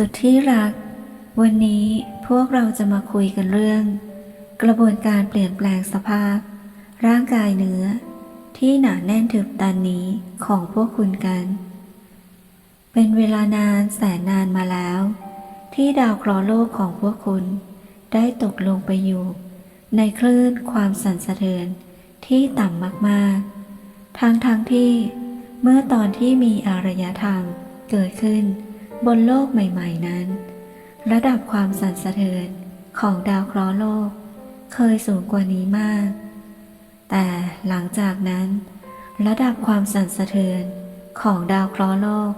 สุดที่รัก วันนี้พวกเราจะมาคุยกันเรื่อง กระบวนการเปลี่ยนแปลงสภาพ ร่างกายเนื้อ ที่หนาแน่นถึบตันนี้ของพวกคุณกัน เป็นเวลานานแสนนานมาแล้ว ที่ดาวเคราะห์โลกของพวกคุณ ได้ตกลงไปอยู่ ในคลื่นความสั่นสะเทือนที่ต่ำมากๆ ทั้งทางที่เมื่อตอนที่มีอารยธรรมเกิดขึ้น บนโลกใหม่ ๆ นั้น ระดับความสั่นสะเทือนของดาวเคราะห์โลก เคยสูงกว่านี้มาก แต่หลังจากนั้น ระดับความสั่นสะเทือนของดาวเคราะห์โลก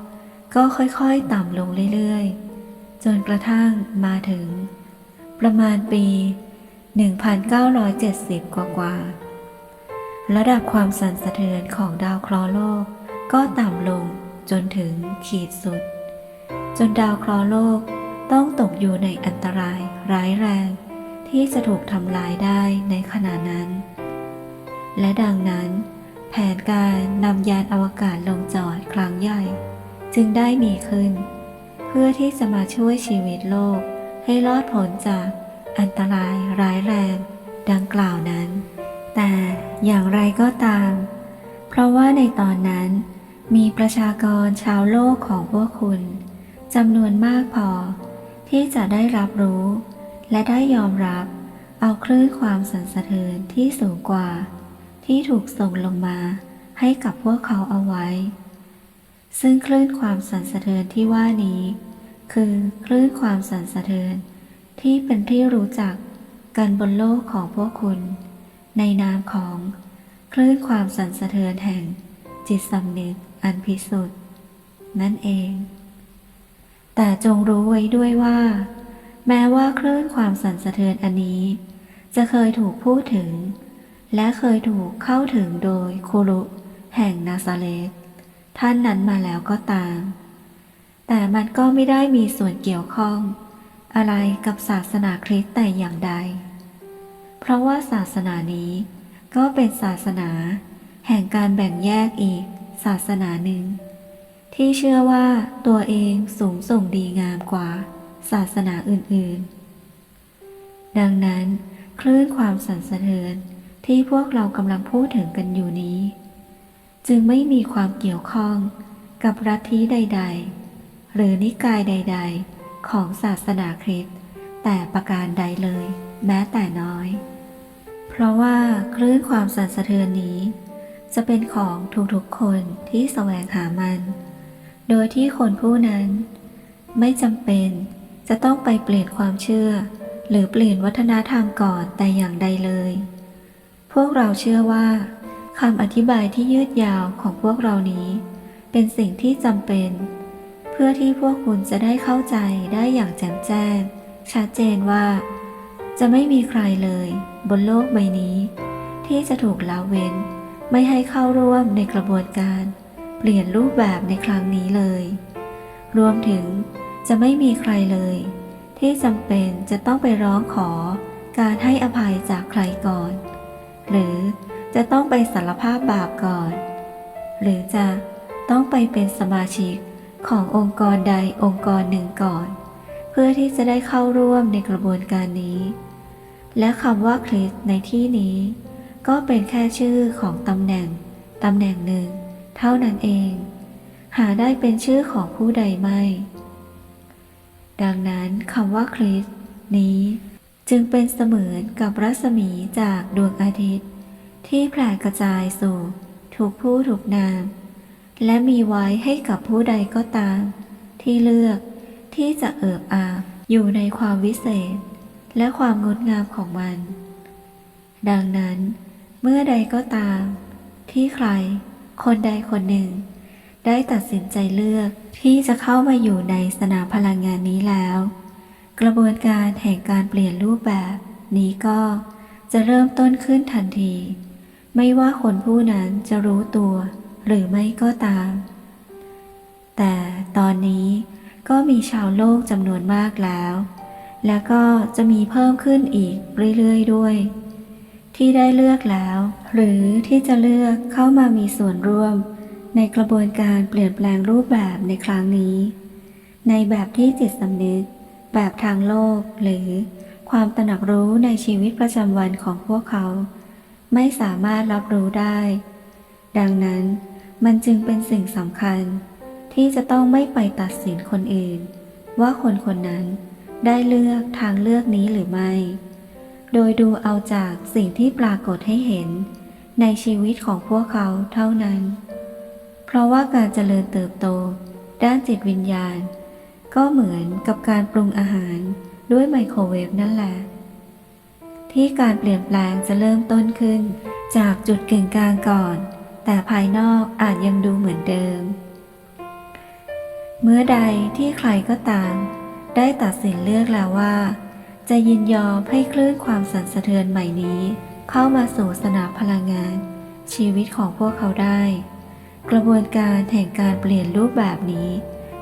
ก็ค่อยๆต่ำลงเรื่อยๆ จนกระทั่งมาถึง ประมาณปี 1970 กว่าๆระดับความสั่นสะเทือนของดาวเคราะห์โลก ก็ต่ำลงจนถึงขีดสุด จนดาวเคราะห์โลกต้องตกอยู่ในอันตรายร้ายแรง ที่จะถูกทำลายได้ในขณะนั้น และดังนั้น แผนการนำยานอวกาศลงจอดครั้งใหญ่ จึงได้มีขึ้น เพื่อที่จะมาช่วยชีวิตโลกให้รอดพ้นจากอันตรายร้ายแรง ดังกล่าวนั้น แต่อย่างไรก็ตาม เพราะว่าในตอนนั้นมีประชากรชาวโลกของพวกคุณ จำนวนมากพอ ที่จะได้รับรู้ และได้ยอมรับ เอาคลื่นความสั่นสะเทือนที่สูงกว่า ที่ถูกส่งลงมาให้กับพวกเขาเอาไว้ ซึ่งคลื่นความสั่นสะเทือนที่ว่านี้ คือคลื่นความสั่นสะเทือนที่เป็นที่รู้จักกันบนโลกของพวกคุณ ในนามของคลื่นความสั่นสะเทือนแห่งจิตสำนึกอันพิสุทธิ์นั่นเอง แต่จงรู้ไว้ด้วยว่า แม้ว่าคลื่นความสั่นสะเทือนอันนี้ จะเคยถูกพูดถึง และเคยถูกเข้าถึงโดยครูรุแห่งนาซาเลตท่านนั้นมาแล้วก็ตาม แต่มันก็ไม่ได้มีส่วนเกี่ยวข้อง อะไรกับศาสนาคริสต์แต่อย่างใด เพราะว่าศาสนานี้ก็เป็นศาสนา แห่งการแบ่งแยกอีกศาสนาหนึ่ง ที่เชื่อว่าตัวเองสูงส่งดีงามกว่า ศาสนาอื่นๆ ดังนั้น คลื่นความสั่นสะเทือนที่พวกเรากำลังพูดถึงกันอยู่นี้ จึงไม่มีความเกี่ยวข้องกับรัฐที่ใด ๆ หรือนิกายใด ๆ ของศาสนาคริสต์แต่ประการใดเลย แม้แต่น้อย เพราะว่าคลื่นความสั่นสะเทือนนี้ จะเป็นของทุกๆคนที่แสวงหามัน โดยที่คนผู้นั้น ไม่จำเป็นจะต้องไปเปลี่ยนความเชื่อ หรือเปลี่ยนวัฒนธรรมก่อนแต่อย่างใดเลย พวกเราเชื่อว่าคำอธิบายที่ยืดยาวของพวกเรานี้ เป็นสิ่งที่จำเป็น เพื่อที่พวกคุณจะได้เข้าใจได้อย่างแจ่มแจ้ง ชัดเจนว่า จะไม่มีใครเลย บนโลกใบนี้ ที่จะถูกละเว้น ไม่ให้เข้าร่วมในกระบวนการ เปลี่ยนรูปแบบในครั้งนี้เลย รวมถึงจะไม่มีใครเลย ที่จำเป็นจะต้องไปร้องขอการให้อภัยจากใครก่อน หรือจะต้องไปสารภาพบาปก่อน หรือจะต้องไปเป็นสมาชิกขององค์กรใดองค์กรหนึ่งก่อน เพื่อที่จะได้เข้าร่วมในกระบวนการนี้ และคำว่าคริสในที่นี้ ก็เป็นแค่ชื่อของตำแหน่งตำแหน่งหนึ่ง เท่านั้นเอง หาได้เป็นชื่อของผู้ใดไม่ ดังนั้นคำว่าคริสต์นี้จึงเป็นเสมือนกับรัศมีจากดวงอาทิตย์ ที่แผ่กระจายสู่ทุกผู้ทุกนาม และมีไว้ให้กับผู้ใดก็ตาม ที่เลือกที่จะเอิบอาบอยู่ในความวิเศษ และความงดงามของมัน ดังนั้น เมื่อใดก็ตาม ที่ใคร คนใดคนหนึ่ง ได้ตัดสินใจเลือกที่จะเข้ามาอยู่ในสนามพลังงานนี้แล้ว กระบวนการแห่งการเปลี่ยนรูปแบบ นี้ก็จะเริ่มต้นขึ้นทันที ไม่ว่าคนผู้นั้นจะรู้ตัว หรือไม่ก็ตาม แต่ตอนนี้ก็มีชาวโลกจำนวนมากแล้ว และก็จะมีเพิ่มขึ้นอีกเรื่อยๆด้วย ที่ได้เลือกแล้ว หรือที่จะเลือกเข้ามามีส่วนร่วม ในกระบวนการเปลี่ยนแปลงรูปแบบในครั้งนี้ ในแบบที่จิตสำนึก แบบทางโลก หรือความตระหนักรู้ในชีวิตประจำวันของพวกเขา ไม่สามารถรับรู้ได้ ดังนั้นมันจึงเป็นสิ่งสำคัญ ที่จะต้องไม่ไปตัดสินคนอื่น ว่าคนคนนั้นได้เลือกทางเลือกนี้หรือไม่ โดยดูเอาจากสิ่งที่ปรากฏให้เห็น ในชีวิตของพวกเขาเท่านั้น เพราะว่าการเจริญเติบโต ด้านจิตวิญญาณ ก็เหมือนกับการปรุงอาหารด้วยไมโครเวฟนั่นแหละ ที่การเปลี่ยนแปลงจะเริ่มต้นขึ้น จากจุดกึ่งกลางก่อน แต่ภายนอกอาจยังดูเหมือนเดิม เมื่อใดที่ใครก็ตาม ได้ตัดสินเลือกแล้วว่า จะยินยอมให้คลื่นความสั่นสะเทือนใหม่นี้ เข้ามาสู่สนามพลังงาน ชีวิตของพวกเขาได้ กระบวนการแห่งการเปลี่ยนรูปแบบนี้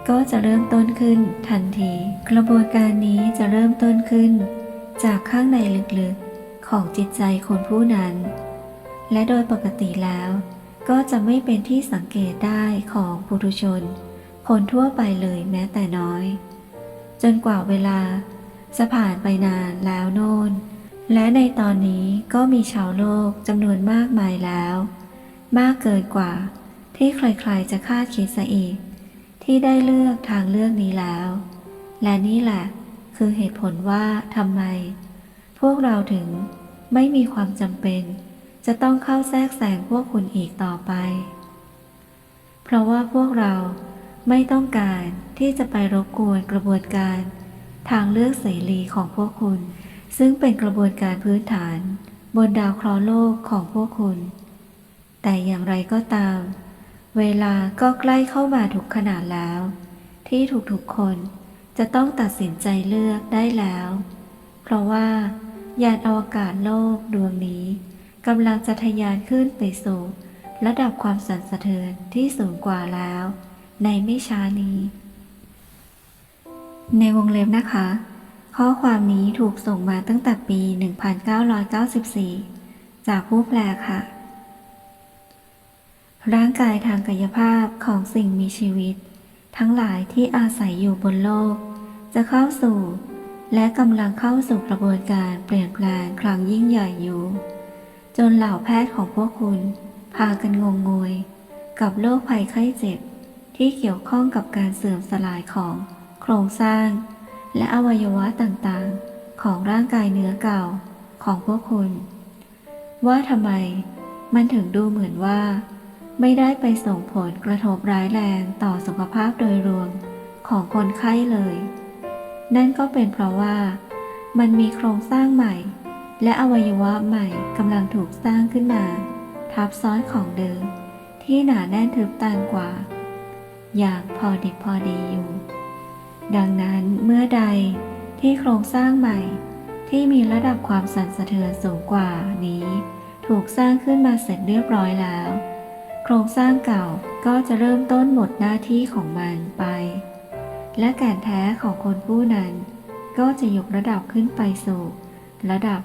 ก็จะเริ่มต้นขึ้นทันที กระบวนการนี้จะเริ่มต้นขึ้น จากข้างในลึกๆของจิตใจคนผู้นั้น และโดยปกติแล้ว ก็จะไม่เป็นที่สังเกตได้ของปุถุชน คนทั่วไปเลยแม้แต่น้อย จนกว่าเวลา จะผ่านไปนานแล้วโน่น และในตอนนี้ก็มีชาวโลกจำนวนมากมายแล้ว มากเกินกว่า ที่ใครๆจะคาดคิดซะอีก ที่ได้เลือกทางเลือกนี้แล้ว และนี่แหละคือเหตุผลว่าทำไม พวกเราถึงไม่มีความจำเป็น จะต้องเข้าแทรกแซงพวกคุณอีกต่อไป เพราะว่าพวกเราไม่ต้องการที่จะไปรบกวนกระบวนการ ทางเลือกเสรีของพวกคุณ ซึ่งเป็นกระบวนการพื้นฐาน บนดาวเคราะห์โลกของพวกคุณ แต่อย่างไรก็ตาม เวลาก็ใกล้เข้ามาถูกขนาดแล้ว ที่ทุกๆคนจะต้องตัดสินใจเลือกได้แล้ว เพราะว่ายานอวกาศโลกดวงนี้กำลังจะทะยานขึ้นไปสู่ระดับความสั่นสะเทือนที่สูงกว่าแล้ว ในไม่ช้านี้ ในวงเล็บนะคะ ข้อความนี้ถูกส่งมาตั้งแต่ปี 1994 จากผู้แปลค่ะ ร่างกายทางกายภาพของสิ่งมีชีวิต ทั้งหลายที่อาศัยอยู่บนโลก จะเข้าสู่ และกำลังเข้าสู่กระบวนการเปลี่ยนแปลงครั้งยิ่งใหญ่อยู่ จนเหล่าแพทย์ของพวกคุณ พากันงงงวย กับโรคภัยไข้เจ็บที่เกี่ยวข้องกับการเสื่อมสลายของ ครงสร้าง และอวัยวะต่างๆ ของร่างกายเนื้อเก่าของพวกคุณ ว่าทำไมมันถึงดูเหมือนว่า ไม่ได้ไปส่งผลกระทบร้ายแรงต่อสุขภาพโดยรวมของคนไข้เลย นั่นก็เป็นเพราะว่า มันมีโครงสร้างใหม่ และอวัยวะใหม่กำลังถูกสร้างขึ้นมา ทับซ้อนของเดิม ที่หนาแน่นทึบตันกว่า อย่างพอดิบพอดีอยู่ ดังนั้นเมื่อใดที่โครงสร้างใหม่ ที่มีระดับความสั่นสะเทือนสูงกว่านี้ ถูกสร้างขึ้นมาเสร็จเรียบร้อยแล้ว โครงสร้างเก่าก็จะเริ่มต้นหมดหน้าที่ของมันไป และแก่นแท้ของคนผู้นั้น ก็จะยกระดับขึ้นไปสู่ ระดับ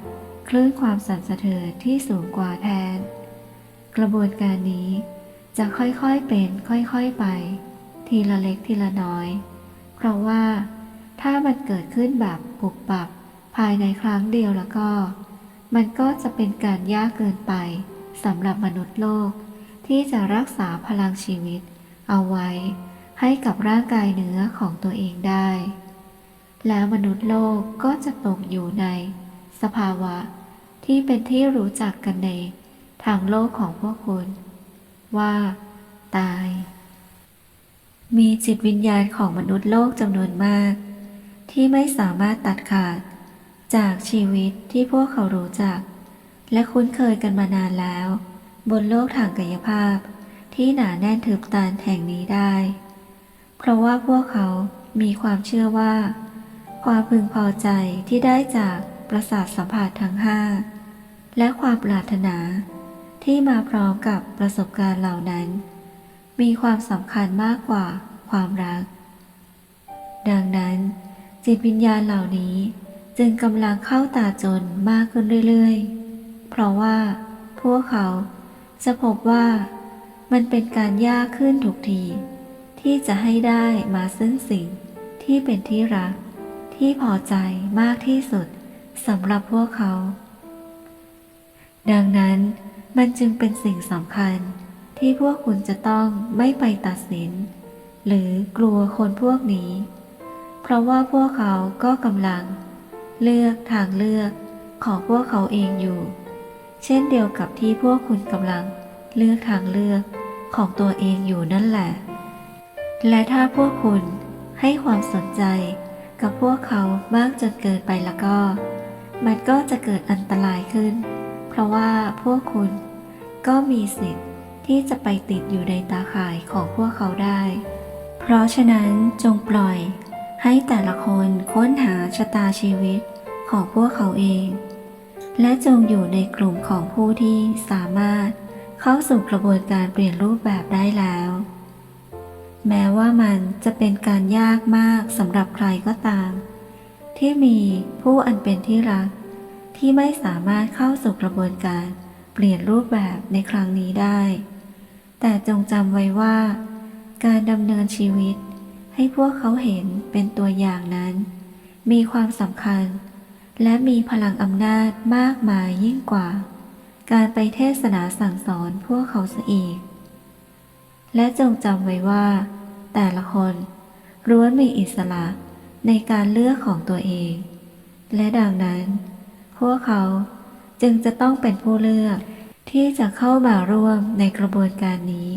คลื่นความสั่นสะเทือนที่สูงกว่าแทน กระบวนการนี้จะค่อยๆเป็นค่อยๆไป ทีละเล็กทีละน้อย เพราะว่าถ้ามันเกิดขึ้นแบบปุบปับภายในครั้งเดียวแล้วก็ มันก็จะเป็นการยากเกินไปสำหรับมนุษย์โลก ที่จะรักษาพลังชีวิต เอาไว้ให้กับร่างกายเนื้อของตัวเองได้ แล้วมนุษย์โลกก็จะตกอยู่ใน สภาวะที่เป็นที่รู้จักกันใน ทางโลกของพวกคุณ ว่า ตาย มีจิตวิญญาณของมนุษย์โลกจำนวนมาก ที่ไม่สามารถตัดขาด จากชีวิตที่พวกเขารู้จัก และคุ้นเคยกันมานานแล้ว บนโลกทางกายภาพ ที่หนาแน่นทึบตันแห่งนี้ได้ เพราะว่าพวกเขามีความเชื่อว่า ความพึงพอใจที่ได้จากประสาทสัมผัสทั้งห้าและความปรารถนาที่มาพร้อมกับประสบการณ์เหล่านั้น มีความสำคัญมากกว่าความรัก ดังนั้น จิตวิญญาณเหล่านี้จึงกำลังเข้าตาจนมากขึ้นเรื่อยๆ เพราะว่า พวกเขาจะพบว่ามันเป็นการยากขึ้นทุกที ที่จะให้ได้มาซึ่งสิ่งที่เป็นที่รัก ที่พอใจมากที่สุดสำหรับพวกเขา ดังนั้นมันจึงเป็นสิ่งสำคัญ ที่พวกคุณจะต้องไม่ไปตัดสิน หรือกลัวคนพวกนี้ เพราะว่าพวกเขาก็กำลัง เลือกทางเลือกของพวกเขาเองอยู่ เช่นเดียวกับที่พวกคุณกำลังเลือกทางเลือกของตัวเองอยู่นั่นแหละ และถ้าพวกคุณให้ความสนใจกับพวกเขามากจนเกินไปแล้วก็ มันก็จะเกิดอันตรายขึ้น เพราะว่าพวกคุณก็มีสิทธิ์ ที่จะไปติดอยู่ในตาข่ายของพวกเขาได้ เพราะฉะนั้นจงปล่อยให้แต่ละคนค้นหาชะตาชีวิตของพวกเขาเอง และจงอยู่ในกลุ่มของผู้ที่สามารถเข้าสู่กระบวนการเปลี่ยนรูปแบบได้แล้ว แม้ว่ามันจะเป็นการยากมากสำหรับใครก็ตาม ที่มีผู้อันเป็นที่รัก ที่ไม่สามารถเข้าสู่กระบวนการเปลี่ยนรูปแบบในครั้งนี้ได้ แต่จงจำไว้ว่า การดำเนินชีวิต ให้พวกเขาเห็นเป็นตัวอย่างนั้น มีความสำคัญ และมีพลังอำนาจมากมายยิ่งกว่า การไปเทศนาสั่งสอนพวกเขาเสียอีก และจงจำไว้ว่า แต่ละคนล้วนมีอิสระในการเลือกของตัวเอง และดังนั้น พวกเขาจึงจะต้องเป็นผู้เลือก ที่จะเข้ามาร่วมในกระบวนการนี้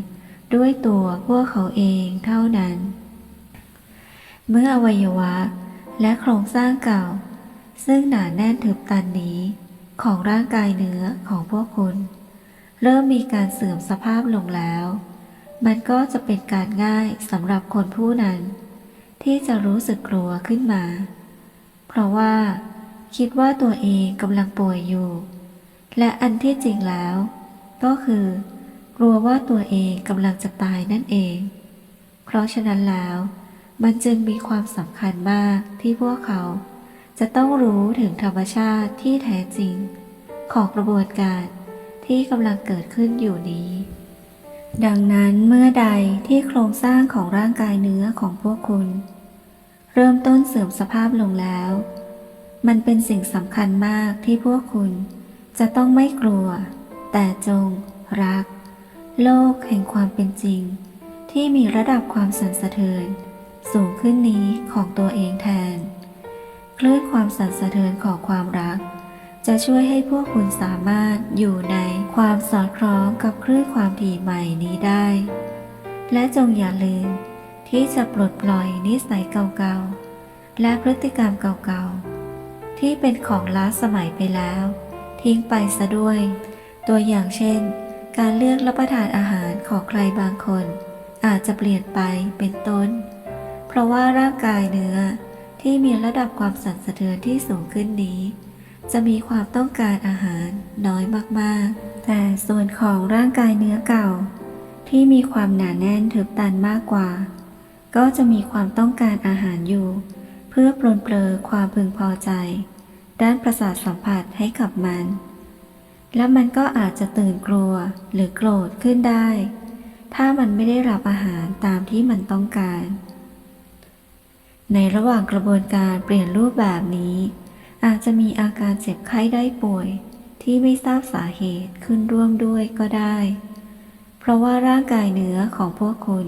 ด้วยตัวพวกเขาเองเท่านั้น เมื่ออวัยวะและโครงสร้างเก่า ซึ่งหนาแน่นถึบตันนี้ ของร่างกายเนื้อของพวกคุณ เริ่มมีการเสื่อมสภาพลงแล้ว มันก็จะเป็นการง่ายสำหรับคนผู้นั้น ที่จะรู้สึกกลัวขึ้นมา เพราะว่า คิดว่าตัวเองกำลังป่วยอยู่ และอันที่จริงแล้ว ก็คือ กลัวว่าตัวเองกำลังจะตายนั่นเอง เพราะฉะนั้นแล้ว มันจึงมีความสำคัญมากที่พวกเขา จะต้องรู้ถึงธรรมชาติที่แท้จริง ของกระบวนการที่กำลังเกิดขึ้นอยู่นี้ ดังนั้นเมื่อใดที่โครงสร้างของร่างกายเนื้อของพวกคุณ เริ่มต้นเสื่อมสภาพลงแล้ว มันเป็นสิ่งสำคัญมากที่พวกคุณ จะต้องไม่กลัว แต่จงรัก โลกแห่งความเป็นจริง ที่มีระดับความสั่นสะเทือน สูงขึ้นนี้ของตัวเองแทน คลื่นความสั่นสะเทือนของความรัก จะช่วยให้พวกคุณสามารถอยู่ในความสอดคล้องกับคลื่นความถี่ใหม่นี้ได้ และจงอย่าลืม ที่จะปลดปล่อยนิสัยเก่าๆและพฤติกรรมเก่าๆที่เป็นของล้าสมัยไปแล้ว ทิ้งไปซะด้วย ตัวอย่างเช่น การเลือกรับประทานอาหารของใครบางคน อาจจะเปลี่ยนไปเป็นต้น เพราะว่าร่างกายเนื้อที่มีระดับความสั่นสะเทือนที่สูงขึ้นนี้ จะมีความต้องการอาหารน้อยมากๆ แต่ส่วนของร่างกายเนื้อเก่า ที่มีความหนาแน่นถึบตันมากกว่า ก็จะมีความต้องการอาหารอยู่ เพื่อปลนเปลือความพึงพอใจ ด้านประสาทสัมผัสให้กับมัน และมันก็อาจจะตื่นกลัวหรือโกรธขึ้นได้ ถ้ามันไม่ได้รับอาหารตามที่มันต้องการ ในระหว่างกระบวนการเปลี่ยนรูปแบบนี้ อาจจะมีอาการเจ็บไข้ได้ป่วย ที่ไม่ทราบสาเหตุขึ้นร่วมด้วยก็ได้ เพราะว่าร่างกายเนื้อของพวกคุณ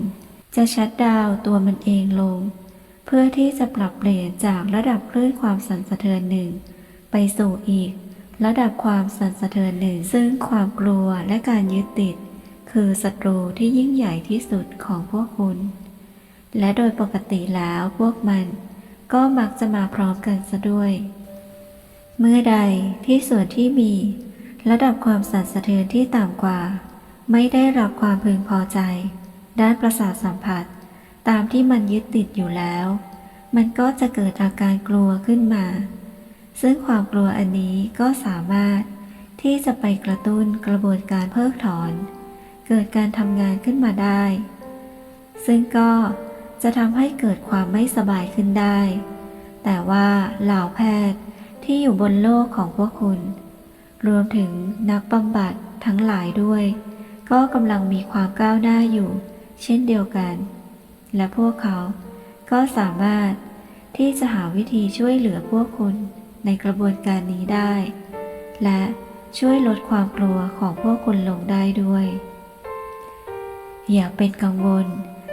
จะชัดดาวตัวมันเองลงเพื่อที่จะปรับเปลี่ยนจากระดับคลื่นความสั่นสะเทือนหนึ่ง ไปสู่อีก ระดับความสั่นสะเทือนหนึ่งซึ่งความกลัวและการยึดติด คือศัตรูที่ยิ่งใหญ่ที่สุดของพวกคุณ และโดยปกติแล้วพวกมัน ก็มักจะมาพร้อมกันซะด้วย เมื่อใดที่ส่วนที่มี ระดับความสั่นสะเทือนที่ต่ำกว่า ไม่ได้รับความพึงพอใจ ด้านประสาทสัมผัส ตามที่มันยึดติดอยู่แล้ว มันก็จะเกิดอาการกลัวขึ้นมา ซึ่งความกลัวอันนี้ก็สามารถที่จะไปกระตุ้นกระบวนการเพิกถอน เกิดการทำงานขึ้นมาได้ ซึ่งก็จะทำให้เกิดความไม่สบายขึ้นได้ แต่ว่าเหล่าแพทย์ที่อยู่บนโลกของพวกคุณ รวมถึงนักบำบัดทั้งหลายด้วย ก็กำลังมีความก้าวหน้าอยู่ เช่นเดียวกัน และพวกเขาก็สามารถที่จะหาวิธีช่วยเหลือพวกคุณ ในกระบวนการนี้ได้ และช่วยลดความกลัวของพวกคุณลงได้ด้วย อย่าเป็นกังวล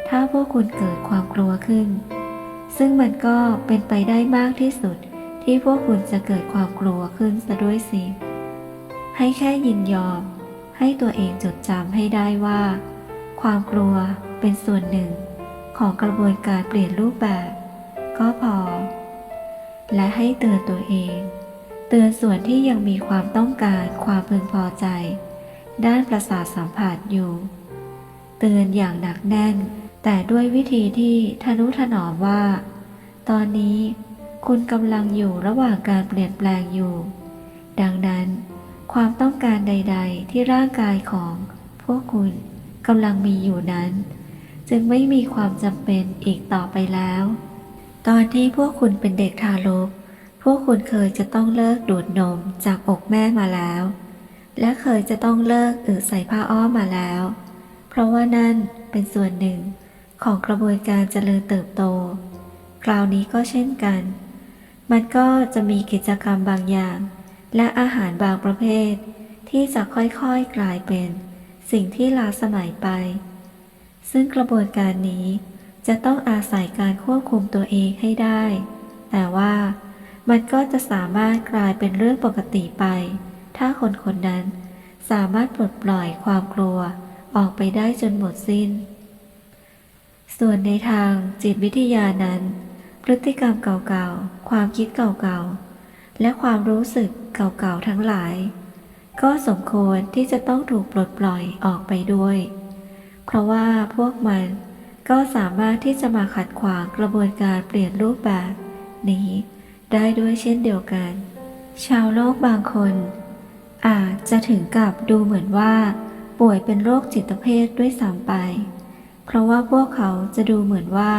ถ้าพวกคุณเกิดความกลัวขึ้น ซึ่งมันก็เป็นไปได้มากที่สุดที่พวกคุณจะเกิดความกลัวขึ้นซะด้วยสิ ให้แค่ยินยอม ให้ตัวเองจดจำให้ได้ว่า ความกลัวเป็นส่วนหนึ่งของกระบวนการเปลี่ยนรูปแบบ ก็พอ และให้เตือนตัวเอง เตือนส่วนที่ยังมีความต้องการความพึงพอใจ ด้านประสาทสัมผัสอยู่ เตือนอย่างหนักแน่น แต่ด้วยวิธีที่ทนุถนอมว่า ตอนนี้คุณกำลังอยู่ระหว่างการเปลี่ยนแปลงอยู่ ดังนั้น ความต้องการใด ๆ ที่ร่างกายของพวกคุณกำลังมีอยู่นั้น จึงไม่มีความจำเป็นอีกต่อไปแล้ว ตอนที่พวกคุณเป็นเด็กทารก พวกคุณเคยจะต้องเลิกดูดนมจากอกแม่มาแล้ว และเคยจะต้องเลิกอึใส่ผ้าอ้อมมาแล้ว เพราะว่านั่นเป็นส่วนหนึ่งของกระบวนการเจริญเติบโต คราวนี้ก็เช่นกัน มันก็จะมีกิจกรรมบางอย่าง และอาหารบางประเภท ที่จะค่อยๆกลายเป็น สิ่งที่ล้าสมัยไป ซึ่งกระบวนการนี้ จะต้องอาศัยการควบคุมตัวเองให้ได้ แต่ว่ามันก็จะสามารถกลายเป็นเรื่องปกติไป ถ้าคนคนนั้นสามารถปลดปล่อยความกลัวออกไปได้จนหมดสิ้น ส่วนในทางจิตวิทยานั้น พฤติกรรมเก่าๆ ความคิดเก่าๆ และความรู้สึกเก่าๆ ทั้งหลาย ก็สมควรที่จะต้องถูกปลดปล่อยออกไปด้วย เพราะว่าพวกมัน ก็สามารถที่จะมาขัดขวางกระบวนการเปลี่ยนรูปแบบ นี้ได้ด้วยเช่นเดียวกัน ชาวโลกบางคน อาจจะถึงกับดูเหมือนว่า ป่วยเป็นโรคจิตเภทด้วยซ้ำไป เพราะว่าพวกเขาจะดูเหมือนว่า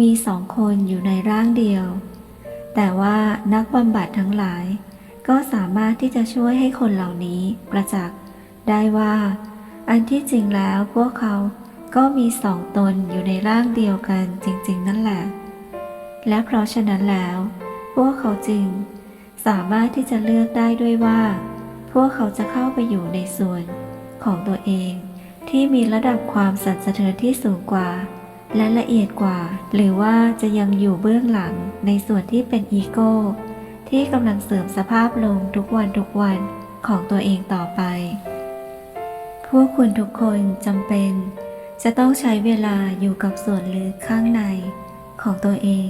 มีสองคนอยู่ในร่างเดียว แต่ว่านักบำบัดทั้งหลาย ก็สามารถที่จะช่วยให้คนเหล่านี้ประจักษ์ได้ว่า อันที่จริงแล้วพวกเขา ก็มีสองตนอยู่ในร่างเดียวกันจริง ๆ นั่นแหละ และเพราะฉะนั้นแล้ว พวกเขาจึงสามารถที่จะเลือกได้ด้วยว่า พวกเขาจะเข้าไปอยู่ในส่วนของตัวเองที่มีระดับความสั่นสะเทือนที่สูงกว่า และละเอียดกว่า หรือว่าจะยังอยู่เบื้องหลังในส่วนที่เป็นอีโก้ ที่กำลังเสริมสภาพลงทุกวันทุกวันของตัวเองต่อไป พวกคุณทุกคนจำเป็น จะต้องใช้เวลาอยู่กับส่วนลึกข้างในของตัวเอง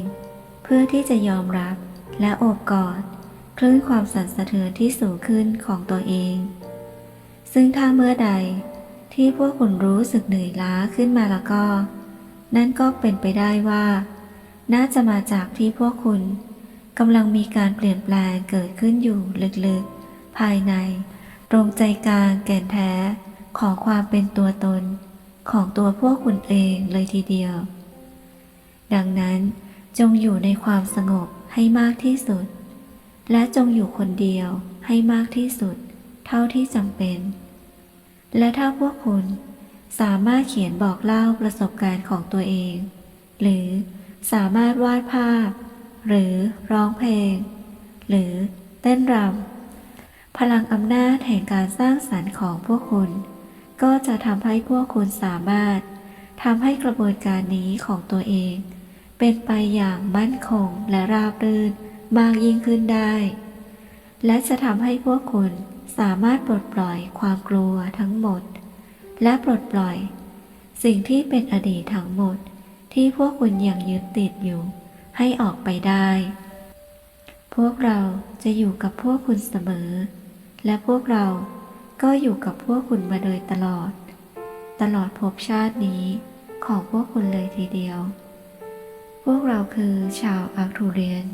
เพื่อที่จะยอมรับและโอบกอดคลื่นความสั่นสะเทือนที่สูงขึ้นของตัวเอง ซึ่งถ้าเมื่อใดที่พวกคุณรู้สึกเหนื่อยล้าขึ้นมาแล้วก็ นั่นก็เป็นไปได้ว่า น่าจะมาจากที่พวกคุณกำลังมีการเปลี่ยนแปลงเกิดขึ้นอยู่ลึกๆ ภายใน ตรงใจกลางแก่นแท้ของความเป็นตัวตน ของตัวพวกคุณเองเลยทีเดียว ดังนั้นจงอยู่ในความสงบให้มากที่สุด และจงอยู่คนเดียวให้มากที่สุด เท่าที่จำเป็น และถ้าพวกคุณสามารถเขียนบอกเล่าประสบการณ์ของตัวเอง หรือสามารถวาดภาพ หรือร้องเพลง หรือเต้นรำพลังอำนาจแห่งการสร้างสรรค์ของพวกคุณ ก็จะทำให้พวกคุณสามารถทำให้กระบวนการนี้ของตัวเอง เป็นไปอย่างมั่นคงและราบรื่นมากยิ่งขึ้นได้ และจะทำให้พวกคุณสามารถปลดปล่อยความกลัวทั้งหมด และปลดปล่อย สิ่งที่เป็นอดีตทั้งหมด ที่พวกคุณยังยึดติดอยู่ ให้ออกไปได้ พวกเราจะอยู่กับพวกคุณเสมอ และพวกเรา ก็อยู่กับพวกคุณมาโดยตลอด ตลอดภพชาตินี้ของพวกคุณเลยทีเดียว พวกเราคือชาวอาร์ทูเรียน